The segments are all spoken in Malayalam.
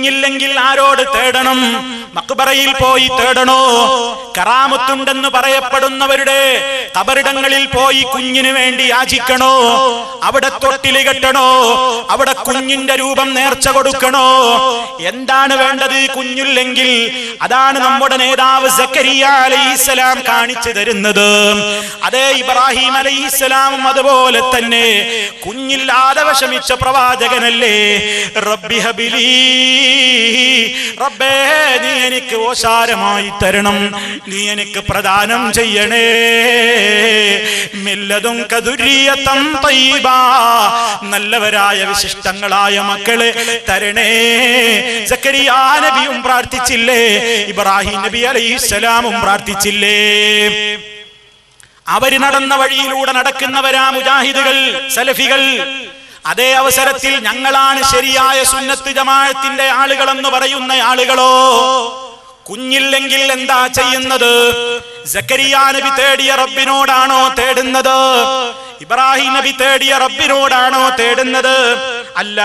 കുഞ്ഞില്ലെങ്കിൽ ആരോട് തേടണം? മക്ബറയിൽ പോയി തേടണോ? കറാമത്തുണ്ടെന്ന് പറയപ്പെടുന്നവരുടെ കബറിടങ്ങളിൽ പോയി കുഞ്ഞിന് വേണ്ടി യാചിക്കണോ? അവിടെ തൊട്ടിൽ കെട്ടണോ? അവിടെ കുഞ്ഞിന്റെ രൂപം നേർച്ച കൊടുക്കണോ? എന്താണ് വേണ്ടത് കുഞ്ഞില്ലെങ്കിൽ? അതാണ് നമ്മുടെ നേതാവ് സക്കരിയ അലൈഹിസ്സലാം കാണിച്ചു തരുന്നത്. അതേ ഇബ്രാഹിം അലൈഹിസ്സലാമും അതുപോലെ തന്നെ കുഞ്ഞില്ലാതെ വിഷമിച്ച പ്രവാചകനല്ലേ? റബ്ബി ഹബിലി റബ്ബേ നീ എനിക്ക് ഓശാരമായി തരണം. നീ എനിക്ക് പ്രദാനം ചെയ്യണേ. മില്ലതും കതുരീയത്തം തൈബ നല്ലവരായ വിശിഷ്ടങ്ങളായ മക്കളെ തരണേ. സക്കരിയ നബിയും പ്രാർത്ഥിച്ചില്ലേ? ഇബ്രാഹിം നബി അലൈഹിസ്സലാമും പ്രാർത്ഥിച്ചില്ലേ? അവർ നടന്ന വഴിയിലൂടെ നടക്കുന്നവരാ മുജാഹിദുകൾ സലഫികൾ. അതേ അവസരത്തിൽ ഞങ്ങളാണ് ശരിയായ സുന്നത്ത് ജമാഅത്തിന്റെ ആളുകളെന്ന് പറയുന്ന ആളുകളോ കുഞ്ഞില്ലെങ്കിൽ എന്താ ചെയ്യുന്നത്? സക്കരിയ നബി തേടിയ റബ്ബിനോടാണോ തേടുന്നത്? ഇബ്രാഹിം നബി തേടിയ റബ്ബിനോടാണോ തേടുന്നത്? അല്ല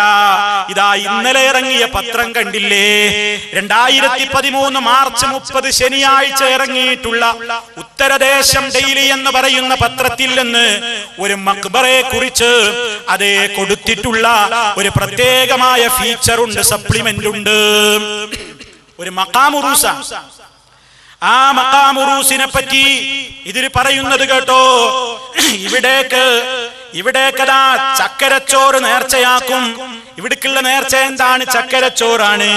ഇതാ ഇന്നലെ ഇറങ്ങിയ പത്രം കണ്ടില്ലേ? രണ്ടായിരത്തി പതിമൂന്ന് മാർച്ച് മുപ്പത് ശനിയാഴ്ച ഇറങ്ങിയിട്ടുള്ള ഉത്തരദേശം ഡെയിലി എന്ന് പറയുന്ന പത്രത്തിൽ നിന്ന് ഒരു മക്ബറെ കുറിച്ച് അതേ കൊടുത്തിട്ടുള്ള ഒരു പ്രത്യേകമായ ഫീച്ചറുണ്ട് സപ്ലിമെന്റ് ഉണ്ട് ഒരു മക്കാമുറൂസ ആ മക്കാമുറൂസിനെ പറ്റി ഇതിൽ പറയുന്നത് കേട്ടോ. ഇവിടേക്ക് ഇവിടേക്കതാ ചക്കരച്ചോറ് നേർച്ചയാക്കും. ഇവിടേക്കുള്ള നേർച്ച എന്താണ്? ചക്കരച്ചോറാണ്.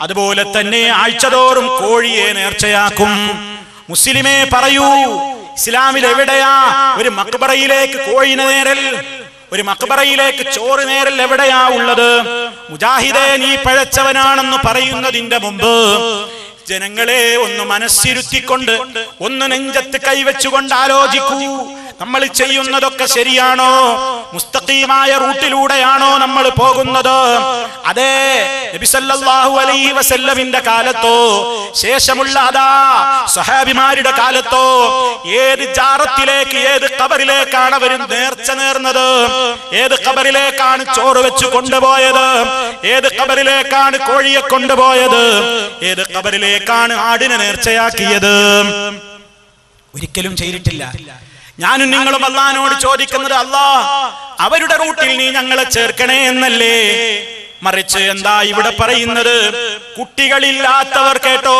അതുപോലെ തന്നെ ആഴ്ചതോറും കോഴിയെ നേർച്ചയാക്കും. മുസ്ലിമേ പറയൂ ഇസ്ലാമിൽ എവിടെയാ ഒരു മക്ബറയിലേക്ക് കോഴിനെ നേരൽ? ഒരു മക്ബറയിലേക്ക് ചോറ് നേരൽ എവിടെയാ ഉള്ളത്? മുജാഹിദെ നീ പഴച്ചവനാണെന്ന് പറയുന്നതിന്റെ മുമ്പ് ജനങ്ങളെ ഒന്ന് മനസ്സിരുത്തിക്കൊണ്ട് ഒന്ന് നെഞ്ചത്ത് കൈവച്ചുകൊണ്ട് ആലോചിക്കൂ. നമ്മൾ ചെയ്യുന്നതൊക്കെ ശരിയാണോ? മുസ്തഖീമായ റൂട്ടിലൂടെയാണോ നമ്മൾ പോകുന്നത്? അതെ നബി സല്ലല്ലാഹു അലൈഹി വസല്ലമിന്റെ കാലത്തോ ശേഷമുള്ള അതാ സഹാബിമാരുടെ കാലത്തോ ഏത് ജാറത്തിലേക്ക് ഏത് കബറിലേക്കാണ് അവർ നേർച്ച നേർന്നത്? ഏത് കബറിലേക്കാണ് ചോറ് വെച്ച് കൊണ്ടുപോയത്? ഏത് കബറിലേക്കാണ് കോഴിയെ കൊണ്ടുപോയത്? ഏത് കബറിലേക്കാണ് ആടിനെ നേർച്ചയാക്കിയത്? ഒരിക്കലും ചെയ്തിട്ടില്ല. ഞാനും നിങ്ങളും അള്ളഹാനോട് ചോദിക്കുന്നത് അല്ലാ അവരുടെ റൂട്ടിൽ നീ ഞങ്ങളെ ചേർക്കണേ എന്നല്ലേ? മറിച്ച് എന്താ ഇവിടെ പറയുന്നത്? കുട്ടികളില്ലാത്തവർ കേട്ടോ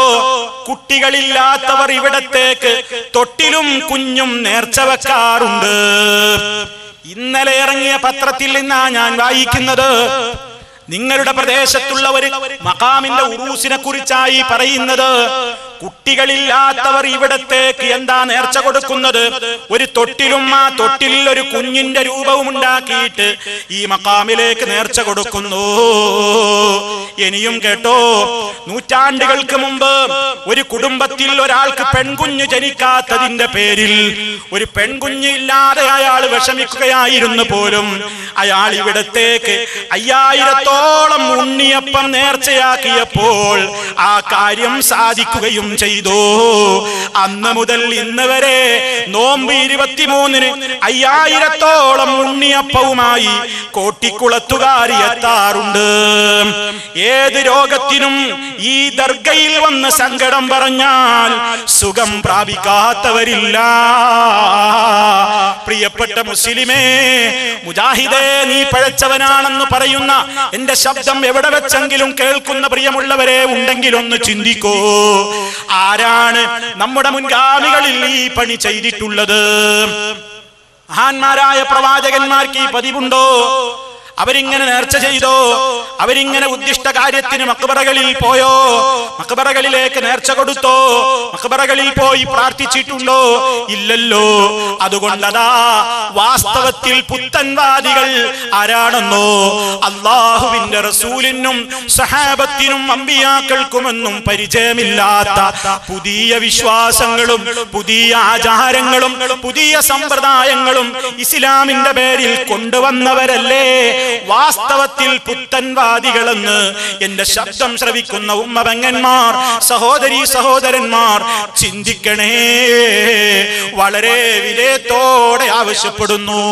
കുട്ടികളില്ലാത്തവർ ഇവിടത്തേക്ക് തൊട്ടിലും കുഞ്ഞും നേർച്ച വെക്കാറുണ്ട്. ഇന്നലെ ഇറങ്ങിയ പത്രത്തിൽ നിന്നാ ഞാൻ വായിക്കുന്നത് നിങ്ങളുടെ പ്രദേശത്തുള്ള ഒരു മക്കാമിന്റെ ഉറൂസിനെ കുറിച്ചായി പറയുന്നത് കുട്ടികളില്ലാത്തവർ ഇവിടത്തേക്ക് എന്താ നേർച്ച കൊടുക്കുന്നത്? ഒരു തൊട്ടിലും ആ തൊട്ടിലിൽ ഒരു കുഞ്ഞിന്റെ രൂപവും ഉണ്ടാക്കിയിട്ട് ഈ മക്കാമിലേക്ക് നേർച്ച കൊടുക്കുന്നു. ഇനിയും കേട്ടോ നൂറ്റാണ്ടുകൾക്ക് മുമ്പ് ഒരു കുടുംബത്തിൽ ഒരാൾക്ക് പെൺകുഞ്ഞ് ജനിക്കാത്തതിന്റെ പേരിൽ ഒരു പെൺകുഞ്ഞ് ഇല്ലാതെ അയാൾ വിഷമിക്കുകയായിരുന്നു പോലും. അയാൾ ഇവിടത്തേക്ക് അയ്യായിരത്തോളം ഉണ്ണിയപ്പം നേർച്ചയാക്കിയപ്പോൾ ആ കാര്യം സാധിക്കുകയും ചെയ്തു. അന്ന് മുതൽ ഇന്ന് വരെ നോമ്പ് ഇരുപത്തിമൂന്നിന് അയ്യായിരത്തോളം ഉണ്ണിയപ്പവുമായി കോട്ടിക്കുളത്തുകാരി എത്താറുണ്ട്. ഏത് രോഗത്തിനും ഈ ദർഗയിൽ വന്ന് സങ്കടം പറഞ്ഞാൽ സുഖം പ്രാപിക്കാത്തവരില്ല. പ്രിയപ്പെട്ട മുസ്ലിമേ മുജാഹിദേ നീ പഴച്ചവനാണെന്ന് പറയുന്ന എന്റെ ശബ്ദം എവിടെ വെച്ചെങ്കിലും കേൾക്കുന്ന പ്രിയമുള്ളവരെ ഉണ്ടെങ്കിലൊന്ന് ചിന്തിക്കൂ. ആരാണ് നമ്മുടെ മുൻഗാമികളിൽ ഈ പണി ചെയ്തിട്ടുള്ളത്? മഹാന്മാരായ പ്രവാചകന്മാർക്ക് ഈ പതിവുണ്ടോ? അവരിങ്ങനെ നേർച്ച ചെയ്തോ? അവരിങ്ങനെ ഉദ്ദിഷ്ട കാര്യത്തിന് മക്ബറകളിൽ പോയോ? മക്ബറകളിലേക്ക് നേർച്ച കൊടുത്തോ? മക്ബറകളിൽ പോയി പ്രാർത്ഥിച്ചിട്ടുണ്ടോ? ഇല്ലല്ലോ. അതുകൊണ്ടതാ വാസ്തവത്തിൽ പുത്തൻവാദികൾ ആരാണെന്നോ അള്ളാഹുവിന്റെ റസൂലിനും സഹാബത്തിനും അമ്പിയാക്കൾക്കുമെന്നും പരിചയമില്ലാത്ത പുതിയ വിശ്വാസങ്ങളും പുതിയ ആചാരങ്ങളും പുതിയ സമ്പ്രദായങ്ങളും ഇസ്ലാമിന്റെ പേരിൽ കൊണ്ടുവന്നവരല്ലേ? വാസ്തവത്തിൽ പുത്തൻവാദികളെന്ന് എന്റെ ശബ്ദം ശ്രവിക്കുന്ന ഉമ്മപങ്ങന്മാർ സഹോദരി സഹോദരന്മാർ ചിന്തിക്കണേ വളരെ വിനയത്തോടെ ആവശ്യപ്പെടുന്നു.